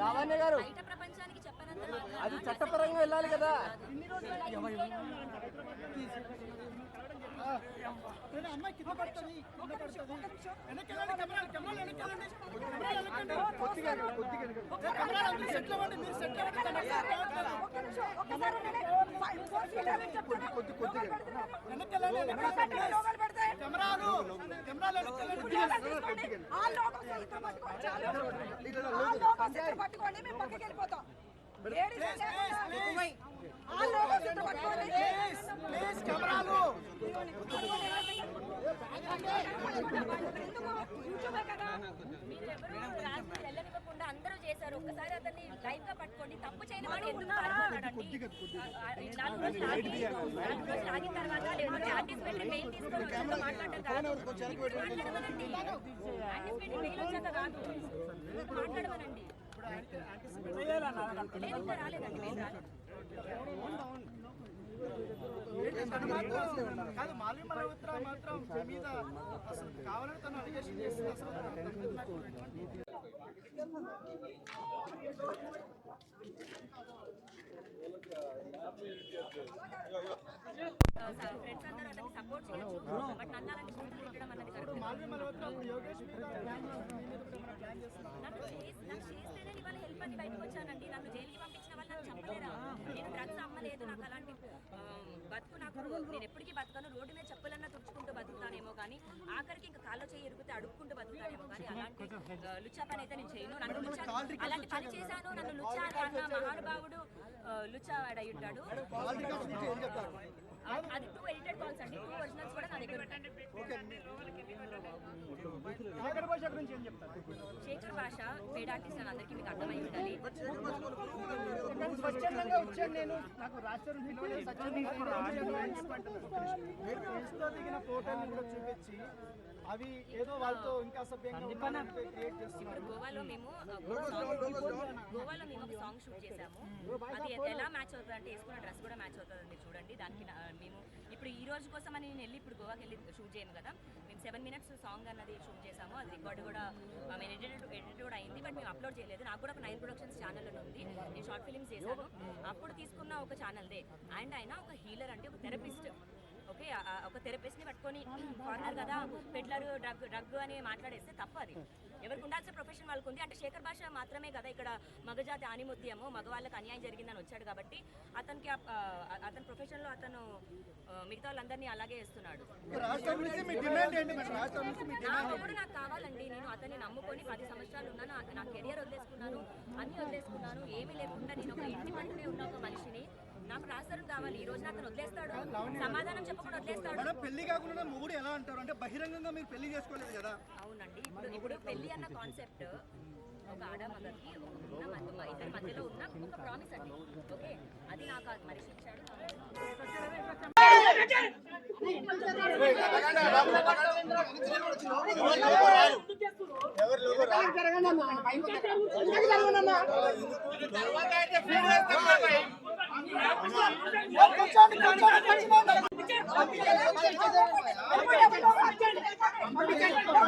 లావణ్య గారు అది చట్టపరంగా వెళ్ళాలి కదా. అమ్మాయి కింద పడుతుంది కింద పడుతుంది వెనక్కి కెమెరాలు కెమెరాలు కెమెరాలు కెమెరాలు అందరూ సెటిల్ అవ్వండి మీరు సెటిల్ అవ్వండి కెమెరాలు కెమెరాలు పట్టుకోండి మేము పక్కకి వెళ్ళిపోతాం వెళ్ళనివ్వకుండా అందరూ చేశారు. ఒక్కసారి అతన్ని లైవ్గా పట్టుకోండి. తప్పు చేయని వాడు ఎందుకు పారిపోతాడండి ఆ, ఆ, నాలుగు రోజులు ఆగి నాలుగు రోజులు ఆగిన తర్వాత లేదంటే ఆర్టిసిపేటరీ మెయిల్ తీసుకొని వచ్చాక మాట్లాడటం కాదు. ఇప్పుడు మాట్లాడమనండి. మెయిల్ వచ్చాక కాదు. రాలేదండి. రాలేదు కాదు మాల్వి మల్హోత్రా మాత్రం మీద అసలు కావాలని తను అలిగేషన్ చేస్తుంది అసలు మాల్వి మల్హోత్రా యోగేష్ మీద ప్లాన్ చేస్తున్నారు నన్ను చేసి నాకు చేస్తేనే ఇవాళ హెల్ప్ అని బయటకు వచ్చానండి. నన్ను జైలుకి పంపించిన నన్ను చంపలేరా? నేను డ్రగ్స్ అమ్మలేదు నాకు అలాంటి బతుకు నాకు నేను ఎప్పటికీ బతకను రోడ్డు మీద చెప్పులన్నా తుడుచుకుంటూ బతుకుతానేమో కానీ ఆఖరికి ఇంకా కాళ్ళు చేయి ఇరిగితే అడుక్కుంటూ బతుకుతానేమో కానీ అలాంటి లుచ్చా పని అయితే నేను చేయను. నన్ను లుచ్చా అలాంటి పని చేశాను నన్ను లుచ్చా అని అన్న మహానుభావుడు లుచ్చా వాడై ఉంటాడు అది టూ ఎడిటెడ్ కాల్స్ అండి. టూ ఒరిజినల్స్ కూడా నా దగ్గర శేఖర్ భాష గురించి ఏం చెప్తారు? శేఖర్ భాష పేడ్ ఆర్టిస్ట్ అని అందరికీ మీకు అర్థమై ఉండాలి. స్వచ్ఛందంగా వచ్చాను నేను నాకు రాష్ట్రం మీరు ఫ్రెండ్స్తో దిగిన కూడా చూపించి అవి ఏదో వాళ్ళతో ఇంకా సభ్యంగా క్రియేట్ చేస్తున్నారు ఇప్పుడు గోవాలో మేము గోవాలో మేము ఒక సాంగ్ షూట్ చేసాము అది ఎలా మ్యాచ్ అవుతుంది అంటే వేసుకున్న డ్రెస్ కూడా మ్యాచ్ అవుతుంది మీరు చూడండి దానికి మేము ఇప్పుడు ఈ రోజు కోసం అని నేను వెళ్ళి ఇప్పుడు గోవాకి వెళ్ళి షూట్ చేయము కదా మేము సెవెన్ మినిట్స్ సాంగ్ అన్నది షూట్ చేసాము అది రికార్డ్ కూడా మేము ఎడిటెడ్ ఎడిట్ కూడా అయింది బట్ మేము అప్లోడ్ చేయలేదు నాకు కూడా ఒక nine productions channel short films చేశాను. అప్పుడు తీసుకున్న ఒక ఛానల్దే అండ్ ఆయన ఒక హీలర్ అంటే ఒక థెరపిస్ట్. ఓకే ఒక థెరపిస్ట్ని పట్టుకొని ఫారినర్ కదా పెడ్లర్ డ్రగ్ డ్రగ్ అని మాట్లాడేస్తే తప్పు అది. ఎవరికి ఉండాల్సిన ప్రొఫెషన్ వాళ్ళకు ఉంది. అంటే శేఖర్ భాష మాత్రమే కదా ఇక్కడ మగజాతి ఆనిముత్యము మగవాళ్ళకి అన్యాయం జరిగిందని వచ్చాడు కాబట్టి అతనికి అతని ప్రొఫెషన్లో అతను మిగతా వాళ్ళందరినీ అలాగే వేస్తున్నాడు. రాష్ట్రం నుంచి మీ డిమాండ్ ఏంటి మేడం? రాష్ట్రం నుంచి మీ నా మొగుడు నాకు కావాలండి. నేను అతన్ని నమ్ముకొని పది సంవత్సరాలు ఉన్నాను. నా- నా కెరియర్ వదిలేసుకున్నాను. అన్ని వదిలేసుకున్నాను. ఏమీ లేకుండా నేను ఒక ఇంటి పట్టునే ఉన్న ఒక మనిషిని నాకు రాస్తారు కావాలి. ఈ రోజున అతను వదిలేస్తాడు. సమాధానం చెప్పకుండా వదిలేస్తాడు. మేడం పెళ్ళి కాకుండా మొగుడు ఎలా అంటారు? అంటే బహిరంగంగా మీరు పెళ్ళి చేసుకోలేదు కదా. అవునండి. ఇప్పుడు ఇప్పుడు పెళ్ళి అన్న కాన్సెప్ట్ ఒక ఆడ మగకి ఒక ఉన్న మధ్య- మా ఇద్దరి మధ్యలో ఉన్న ఒక ప్రామిస్ అండి. ఓకే? అది నాకు మనిషి ఇచ్చాడు.